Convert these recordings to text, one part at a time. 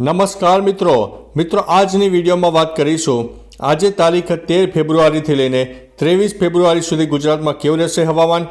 નમસ્કાર મિત્રો. મિત્રો, આજની વિડીયોમાં વાત કરીશું. આજે તારીખ તેર ફેબ્રુઆરીથી લઈને ત્રેવીસ ફેબ્રુઆરી સુધી ગુજરાતમાં કેવું રહેશે હવામાન?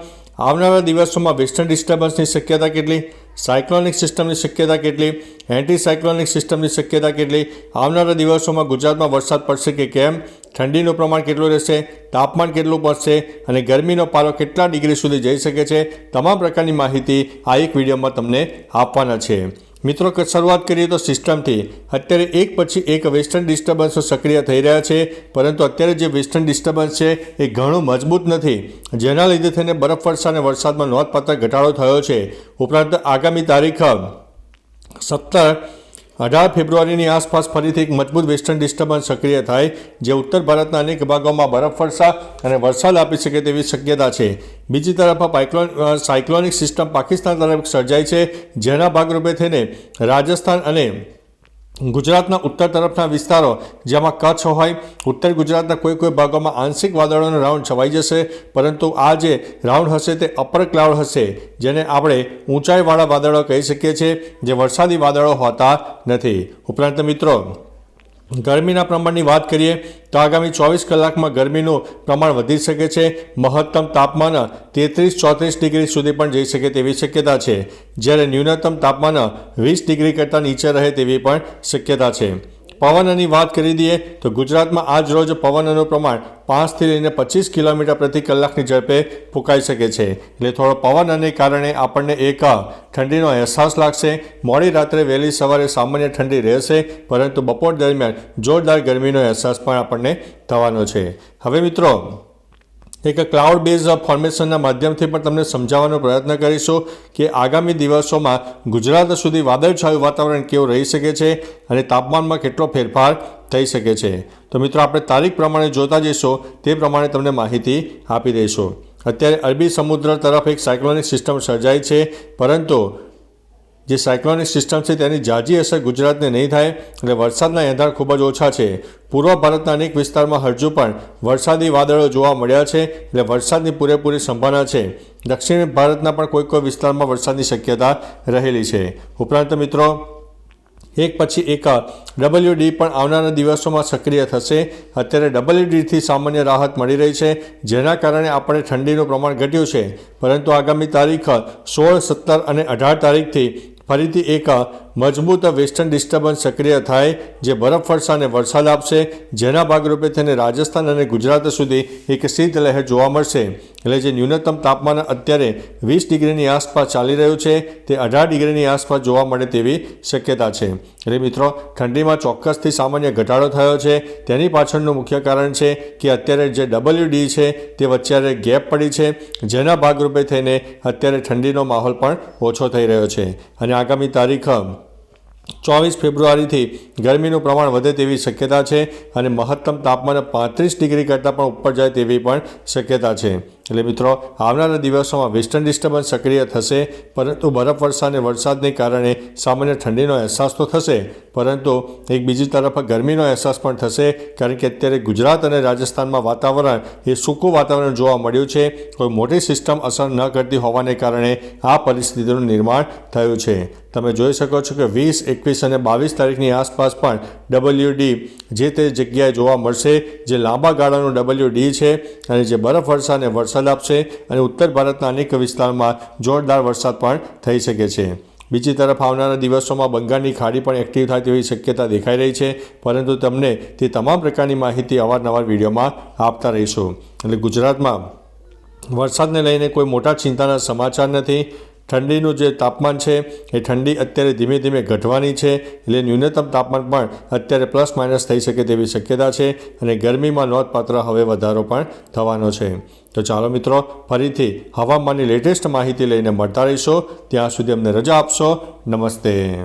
આવનારા દિવસોમાં વેસ્ટર્ન ડિસ્ટર્બન્સની શક્યતા કેટલી? સાયક્લોનિક સિસ્ટમની શક્યતા કેટલી? એન્ટી સાયક્લોનિક સિસ્ટમની શક્યતા કેટલી? આવનારા દિવસોમાં ગુજરાતમાં વરસાદ પડશે કે કેમ? ઠંડીનું પ્રમાણ કેટલું રહેશે? તાપમાન કેટલું પડશે? અને ગરમીનો પારો કેટલા ડિગ્રી સુધી જઈ શકે છે? તમામ પ્રકારની માહિતી આ એક વિડીયોમાં તમને આપવાના છે. મિત્રો શરૂઆત કરીએ તો સિસ્ટમથી. અત્યારે એક પછી એક વેસ્ટર્ન ડિસ્ટર્બન્સો સક્રિય થઈ રહ્યા છે, પરંતુ અત્યારે જે વેસ્ટર્ન ડિસ્ટર્બન્સ છે, એ ઘણું મજબૂત નથી. જેના લીધે થઈને બરફવર્ષા અને વરસાદમાં નોંધપાત્ર ઘટાડો થયો છે. ઉપરાંત આગામી તારીખ, સત્તર અઢાર ફેબ્રુઆરીની આસપાસ ફરીથી એક મજબૂત વેસ્ટર્ન ડિસ્ટર્બન્સ સક્રિય થાય, જે ઉત્તર ભારતના અનેક ભાગોમાં બરફવર્ષા અને વરસાદ આપી શકે તેવી શક્યતા છે. બીજી તરફ સાયક્લોનિક સિસ્ટમ પાકિસ્તાન તરફ સર્જાય છે, જેના ભાગરૂપે થઈને રાજસ્થાન અને ગુજરાતના ઉત્તર તરફના વિસ્તારો, જેમાં કચ્છ હોય, ઉત્તર ગુજરાતના કોઈ કોઈ ભાગોમાં આંશિક વાદળોનો રાઉન્ડ છવાઈ જશે, પરંતુ આ જે રાઉન્ડ હશે તે અપર ક્લાઉડ હશે, જેને આપણે ઊંચાઈવાળા વાદળો કહી શકીએ છીએ, જે વરસાદી વાદળો હોતા નથી. ઉપરાંત મિત્રો ગરમીના પ્રમાણની વાત કરીએ, તો આગામી ચોવીસ કલાકમાં ગરમીનું પ્રમાણ વધી શકે છે. મહત્તમ તાપમાન તેત્રીસ ચોત્રીસ ડિગ્રી સુધી પણ જઈ શકે તેવી શક્યતા છે. જ્યારે ન્યૂનતમ તાપમાન વીસ ડિગ્રી કરતાં નીચે રહે તેવી પણ શક્યતા છે. પવનની વાત કરી દઈએ તો ગુજરાતમાં આજ રોજ પવનનું પ્રમાણ પાંચથી લઈને પચીસ કિલોમીટર પ્રતિ કલાકની ઝડપે ફૂંકાઈ શકે છે. એટલે થોડો પવનને કારણે આપણને એક ઠંડીનો અહેસાસ લાગશે. મોડી રાત્રે વહેલી સવારે સામાન્ય ઠંડી રહેશે, પરંતુ બપોર દરમિયાન જોરદાર ગરમીનો અહેસાસ પણ આપણને થવાનો છે. હવે મિત્રો એક ક્લાઉડ બેઝ ફોર્મેશનના માધ્યમથી પણ તમને સમજાવવાનો પ્રયત્ન કરીશું કે આગામી દિવસોમાં ગુજરાત સુધી વાદળછાયું વાતાવરણ કેવું રહી શકે છે અને તાપમાનમાં કેટલો ફેરફાર થઈ શકે છે. તો મિત્રો, આપણે તારીખ પ્રમાણે જોતા જઈશું, તે પ્રમાણે તમને માહિતી આપી દઈશું. અત્યારે અરબી સમુદ્ર તરફ એક સાયક્લોનિક સિસ્ટમ સર્જાઈ છે, પરંતુ જે સાયક્લોનિક સિસ્ટમ છે તેની જાજી અસર ગુજરાતને નહીં થાય એટલે વરસાદના એંધાણ ખૂબ જ ઓછા છે. પૂર્વ ભારતના અનેક વિસ્તારમાં હજુ પણ વરસાદી વાદળો જોવા મળ્યા છે એટલે વરસાદની પૂરેપૂરી સંભાવના છે. દક્ષિણ ભારતના પણ કોઈ કોઈ વિસ્તારમાં વરસાદની શક્યતા રહેલી છે. ઉપરાંત મિત્રો, એક પછી એક ડબલ્યુ ડી પણ આવનારા દિવસોમાં સક્રિય થશે. અત્યારે ડબલ્યુ ડીથી સામાન્ય રાહત મળી રહી છે, જેના કારણે આપણે ઠંડીનું પ્રમાણ ઘટ્યું છે. પરંતુ આગામી તારીખ સોળ, સત્તર અને અઢાર તારીખથી ફરીથી એક મજબૂત વેસ્ટર્ન ડિસ્ટર્બન્સ સક્રિય થાય જે બરફવર્ષા અને વરસાદ આપશે, જેના ભાગરૂપે તેને રાજસ્થાન અને ગુજરાત સુધી એક શીત લહેર જોવા મળશે. એટલે જે ન્યૂનતમ તાપમાન અત્યારે વીસ ડિગ્રીની આસપાસ ચાલી રહ્યું છે, તે અઢાર ડિગ્રીની આસપાસ જોવા મળે તેવી શક્યતા છે. એટલે મિત્રો, ઠંડીમાં ચોક્કસથી સામાન્ય ઘટાડો થયો છે. તેની પાછળનું મુખ્ય કારણ છે કે અત્યારે જે ડબલ્યુ ડી છે, તે વચ્ચે ગેપ પડી છે, જેના ભાગરૂપે થઈને અત્યારે ઠંડીનો માહોલ પણ ઓછો થઈ રહ્યો છે. અને આગામી તારીખ ચોવીસ ફેબ્રુઆરીથી ગરમીનું પ્રમાણ વધે તેવી શક્યતા છે અને મહત્તમ તાપમાન પાંત્રીસ ડિગ્રી કરતાં પણ ઉપર જાય તેવી પણ શક્યતા છે. એટલે મિત્રો, આવનારા દિવસોમાં વેસ્ટર્ન ડિસ્ટર્બન્સ સક્રિય થશે, પરંતુ બરફવર્ષા અને વરસાદને કારણે સામાન્ય ઠંડીનો અહેસાસ તો થશે, પરંતુ એક બીજી તરફ ગરમીનો અહેસાસ પણ થશે, કારણ કે અત્યારે ગુજરાત અને રાજસ્થાનમાં વાતાવરણ, એ સૂકું વાતાવરણ જોવા મળ્યું છે, કોઈ મોટી સિસ્ટમ અસર ન કરતી હોવાને કારણે આ પરિસ્થિતિનું નિર્માણ થયું છે. તમે જોઈ શકો છો કે વીસ, એકવીસ અને બાવીસ તારીખની આસપાસ પણ ડબલ્યુ ડી જે તે જગ્યાએ જોવા મળશે, જે લાંબા ગાળાનું ડબલ્યુ ડી છે અને જે બરફવર્ષા અને વરસાદ આપશે અને ઉત્તર ભારતના અનેક વિસ્તારમાં જોરદાર વરસાદ પણ થઈ શકે છે. બીજી તરફ આવનારા દિવસોમાં બંગાળની ખાડી પણ એક્ટિવ થાય તેવી શક્યતા દેખાઈ રહી છે. પરંતુ તમને તે તમામ પ્રકારની માહિતી અવારનવાર વિડીયોમાં આપતા રહીશું. એટલે ગુજરાતમાં વરસાદને લઈને કોઈ મોટા ચિંતાના સમાચાર નથી. ઠંડીનું જે તાપમાન છે, એ ઠંડી અત્યારે ધીમે ધીમે ઘટવાની છે. એટલે ન્યૂનતમ તાપમાન પણ અત્યારે પ્લસ માઇનસ થઈ શકે તેવી શક્યતા છે અને ગરમીમાં નોંધપાત્ર હવે વધારો પણ થવાનો છે. તો ચાલો મિત્રો, ફરીથી હવામાનની લેટેસ્ટ માહિતી લઈને મળતા રહીશો. ત્યાં સુધી અમને રજા આપશો. નમસ્તે.